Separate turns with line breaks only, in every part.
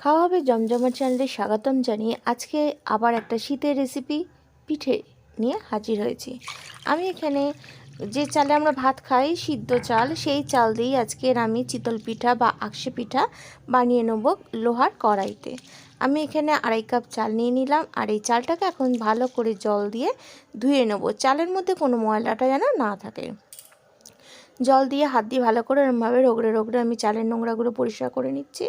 খাওয়া হবে জমজমাট চ্যানেলে স্বাগতম জানিয়ে আজকে আবার একটা শীতের রেসিপি পিঠে নিয়ে হাজির হয়েছি। আমি এখানে যে চালে আমরা ভাত খাই, সিদ্ধ চাল, সেই চাল দিয়েই আজকের আমি চিতল পিঠা বা আকশে পিঠা বানিয়ে নেব লোহার কড়াইতে। আমি এখানে আড়াই কাপ চাল নিয়ে নিলাম আর এই চালটাকে এখন ভালো করে জল দিয়ে ধুয়ে নেব। চালের মধ্যে কোনো ময়লাটা যেন না থাকে। জল দিয়ে হাত দিয়ে ভালো করে এরমভাবে রোগড়ে রোগড়ে আমি চালের নোংরাগুলো পরিষ্কার করে নিচ্ছি।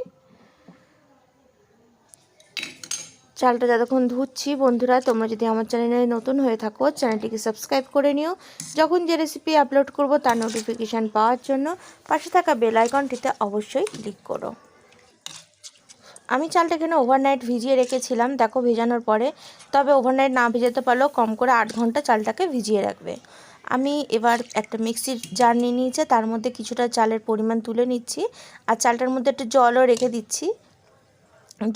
চালটা যতক্ষণ ধুচ্ছি, বন্ধুরা, তোমরা যদি আমার চ্যানেলে নতুন হয়ে থাকো, চ্যানেলটিকে সাবস্ক্রাইব করে নিও। যখন যে রেসিপি আপলোড করব, তার নোটিফিকেশান পাওয়ার জন্য পাশে থাকা বেল আইকনটিতে অবশ্যই ক্লিক করো। আমি চালটা এখানে ওভারনাইট ভিজিয়ে রেখেছিলাম, দেখো, ভেজানোর পরে। তবে ওভারনাইট না ভেজাতে পারলেও কম করে আট ঘণ্টা চালটাকে ভিজিয়ে রাখবে। আমি এবার একটা মিক্সির জার নিয়ে নিয়েছে, তার মধ্যে কিছুটা চালের পরিমাণ তুলে নিচ্ছি। আর চালটার মধ্যে একটু জলও রেখে দিচ্ছি।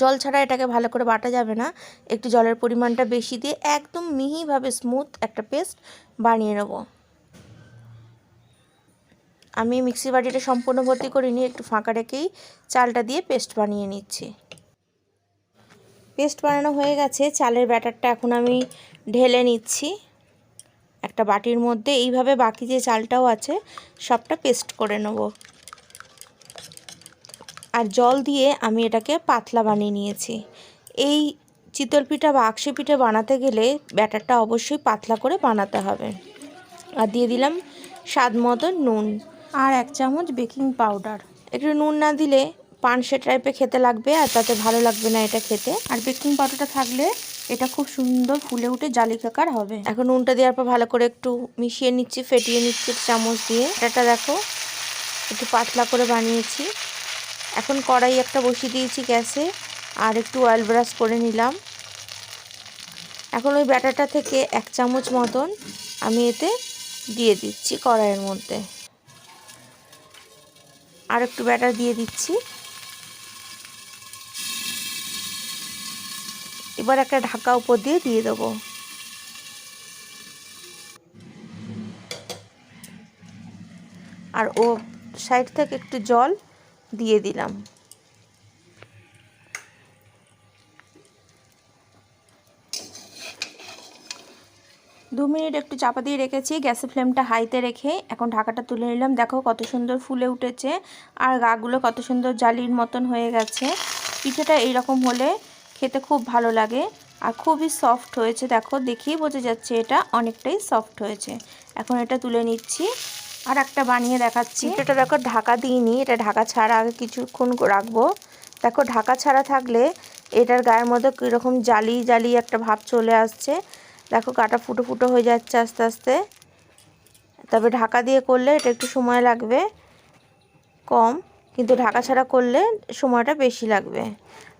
জল ছাড়া এটাকে ভালো করে বাটা যাবে না। একটু জলের পরিমাণটা বেশি দিয়ে একদম মিহিভাবে স্মুথ একটা পেস্ট বানিয়ে নেব। আমি মিক্সি বাটিটা সম্পূর্ণ ভর্তি করিনি একটু ফাঁকা রেখেই চালটা দিয়ে পেস্ট বানিয়ে নিচ্ছি। পেস্ট বানানো হয়ে গেছে, চালের ব্যাটারটা এখন আমি ঢেলে নিচ্ছি। একটা বাটির মধ্যে এইভাবে বাকি যে চালটাও আছে, সবটা পেস্ট করে নেব। আর জল দিয়ে আমি এটাকে পাতলা বানিয়ে নিয়েছি। এই চিতল পিঠা বা আকশে পিঠে বানাতে গেলে ব্যাটারটা অবশ্যই পাতলা করে বানাতে হবে। আর দিয়ে দিলাম স্বাদ মতো নুন। আর এক চামচ বেকিং পাউডার। একটু নুন না দিলে পানসে টাইপে খেতে লাগবে আর তাতে ভালো লাগবে না এটা খেতে। আর বেকিং পাউডারটা থাকলে এটা খুব সুন্দর ফুলে উঠে জালিকাকার হবে। এখন নুনটা দেওয়ার পর ভালো করে একটু মিশিয়ে নিচ্ছি ফেটিয়ে নিচ্ছি চামচ দিয়ে। এটা দেখো একটু পাতলা করে বানিয়েছি। এখন কড়াই একটা বসিয়ে দিয়েছি গ্যাসে আর একটু অয়েল ব্রাশ করে নিলাম। এখন ওই ব্যাটারটা থেকে এক চামচ মতন আমি এতে দিয়ে দিচ্ছি কড়াইয়ের মধ্যে। আর একটু ব্যাটার দিয়ে দিচ্ছি। এবার একটা ঢাকা উপর দিয়ে দিয়ে দেবো। আর ও সাইড থেকে একটু জল দিয়ে দিলাম। দু মিনিট একটু চাপা দিয়ে রেখেছি, গ্যাসের ফ্লেমটা হাইতে রেখে এখন ঢাকাটা তুলে নিলাম। দেখো কত সুন্দর ফুলে উঠেছে আর গাগুলো কত সুন্দর জালির মতন হয়ে গেছে। পিঠেটা এইরকম হলে খেতে খুব ভালো লাগে আর খুবই সফট হয়েছে। দেখো দেখেই বোঝা যাচ্ছে এটা অনেকটাই সফট হয়েছে। এখন এটা তুলে নিচ্ছি। আর একটা বানিয়ে দেখাচ্ছি। এটা দেখো ঢাকা দিইনি এটা ঢাকা ছাড়া আগে কিছুক্ষণ রাখব। দেখো ঢাকা ছাড়া থাকলে এটার গায়ের মধ্যে কীরকম জালি জালি একটা ভাব চলে আসছে। দেখো কাটা ফুটো ফুটো হয়ে যাচ্ছে আস্তে আস্তে। তবে ঢাকা দিয়ে করলে এটা একটু সময় লাগবে কম। কিন্তু ঢাকা ছাড়া করলে সময়টা বেশি লাগবে।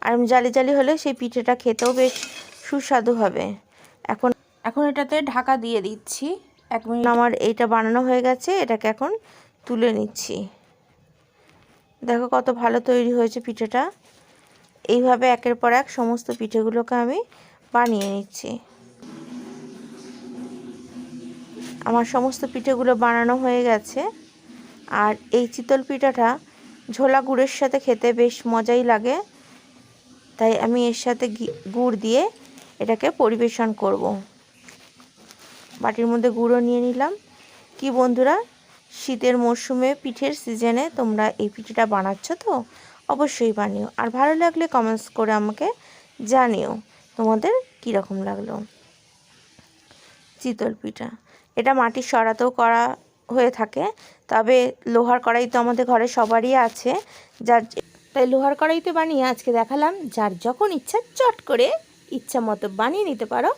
আর জালি জালি হলে সেই পিঠেটা খেতেও বেশ সুস্বাদু হবে। এখন এখন এটাতে ঢাকা দিয়ে দিচ্ছি। এক মিনিট আমার এইটা বানানো হয়ে গেছে, এটাকে এখন তুলে নিচ্ছি। দেখো কত ভালো তৈরি হয়েছে পিঠেটা। এইভাবে একের পর এক সমস্ত পিঠেগুলোকে আমি বানিয়ে নিচ্ছি। আমার সমস্ত পিঠেগুলো বানানো হয়ে গেছে। আর এই চিতল পিঠাটা ঝোলা গুড়ের সাথে খেতে বেশ মজাই লাগে। তাই আমি এর সাথে গুড় দিয়ে এটাকে পরিবেশন করব। বাটির মধ্যে গুঁড়ো নিয়ে নিলাম। কি বন্ধুরা, শীতের মরশুমে পিঠের সিজনে তোমরা এই পিঠেটা বানাচ্ছ তো? অবশ্যই বানিও। আর ভালো লাগলে কমেন্টস করে আমাকে জানিও তোমাদের কীরকম লাগল চিতল পিঠা। এটা মাটির সরাতেও করা হয়ে থাকে, তবে লোহার কড়াই তো আমাদের ঘরে সবারই আছে। যার তাই লোহার কড়াইতে বানিয়ে আজকে দেখালাম, যার যখন ইচ্ছা চট করে ইচ্ছা মতো বানিয়ে নিতে পারো